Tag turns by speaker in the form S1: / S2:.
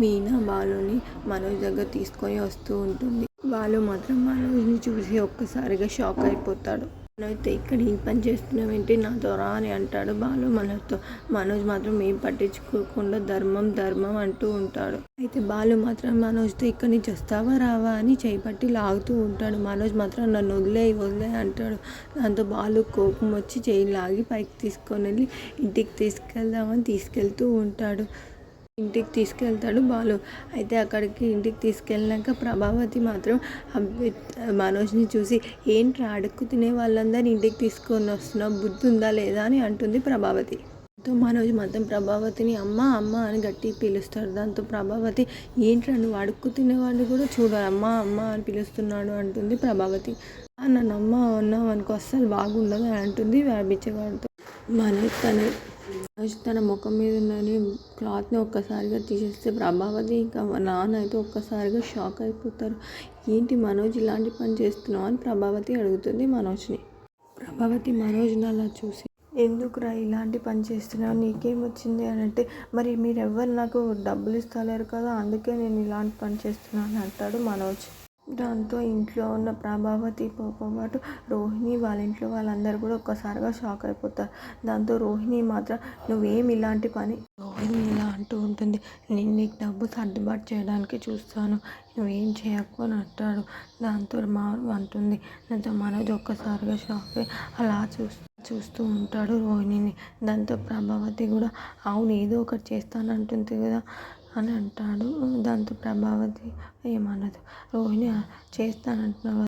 S1: మీనా బాలుని మనోజ్ దగ్గర తీసుకొని వస్తూ ఉంటుంది. బాలు మాత్రం మనోజ్ని చూసి ఒక్కసారిగా షాక్ అయిపోతాడు. మనోజ్ ఇక్కడ ఈ పని చేస్తున్నావేంటి నాతో రా అని అంటాడు బాలు మనోజ్తో. మనోజ్ మాత్రం ఏం పట్టించుకోకుండా ధర్మం ధర్మం అంటూ ఉంటాడు. అయితే బాలు మాత్రం మనోజ్తో ఇక్కడి నుంచి వస్తావా రావా అని చేపట్టి లాగుతూ ఉంటాడు. మనోజ్ మాత్రం నన్ను వదిలే వదిలే అంటాడు. దాంతో బాలు కోపం వచ్చి చేయి లాగి పైకి తీసుకొని వెళ్ళి ఇంటికి తీసుకెళ్దామని తీసుకెళ్తూ ఉంటాడు. ఇంటికి తీసుకెళ్తాడు బాలు. అయితే అక్కడికి ఇంటికి తీసుకెళ్ళినాక ప్రభావతి మాత్రం మనోజ్ని చూసి ఏంట్రా అడుక్కు తినే వాళ్ళందరినీ ఇంటికి తీసుకొని వస్తున్నావు? బుద్ధి ఉందా లేదా? అని అంటుంది ప్రభావతి. దాంతో మనోజ్ మాత్రం ప్రభావతిని అమ్మ అమ్మ అని గట్టి పిలుస్తాడు. దాంతో ప్రభావతి ఏంట్రా నువ్వు అడుక్కు తినేవాడిని కూడా చూడాలి అమ్మ అమ్మ అని పిలుస్తున్నాడు అంటుంది ప్రభావతి. నన్ను అమ్మ అన్నావు అనుకో అస్సలు బాగుండదు అని అంటుంది బిచ్చగాడితో. మనోజ్ తను తన ముఖం మీద ఉన్న క్లాత్ని ఒక్కసారిగా తీసేస్తే ప్రభావతి ఇంకా నాన్న అయితే ఒక్కసారిగా షాక్ అయిపోతారు. ఏంటి మనోజ్ ఇలాంటి పని చేస్తున్నావు? అని ప్రభావతి అడుగుతుంది మనోజ్ని. ప్రభావతి మనోజ్ని అలా చూసి ఎందుకురా ఇలాంటి పని చేస్తున్నావు? నీకేం వచ్చింది అని అంటే మరి మీరెవ్వరు నాకు డబ్బులు ఇస్తలేరు కదా అందుకే నేను ఇలాంటి పని చేస్తున్నాను అంటాడు మనోజ్. దాంతో ఇంట్లో ఉన్న ప్రభావతితో పాటు రోహిణి వాళ్ళ ఇంట్లో వాళ్ళందరూ కూడా ఒక్కసారిగా షాక్ అయిపోతారు. దాంతో రోహిణి మాత్రం నువ్వేం ఇలాంటి పని రోహిణి ఇలా అంటూ ఉంటుంది నేను నీకు డబ్బు సర్దుబాటు చేయడానికి చూస్తాను నువ్వేం చేయకు అని అంటాడు. దాంతో మా అంటుంది దాంతో మనోజ్ ఒక్కసారిగా షాక్ అలా చూస్తూ చూస్తూ ఉంటాడు రోహిణిని. దాంతో ప్రభావతి కూడా అవును ఏదో ఒకటి చేస్తానంటుంది కదా అని అంటాడు. దాంతో ప్రభావతి ఏమన్నది రోహిణి చేస్తానంటున్నావు?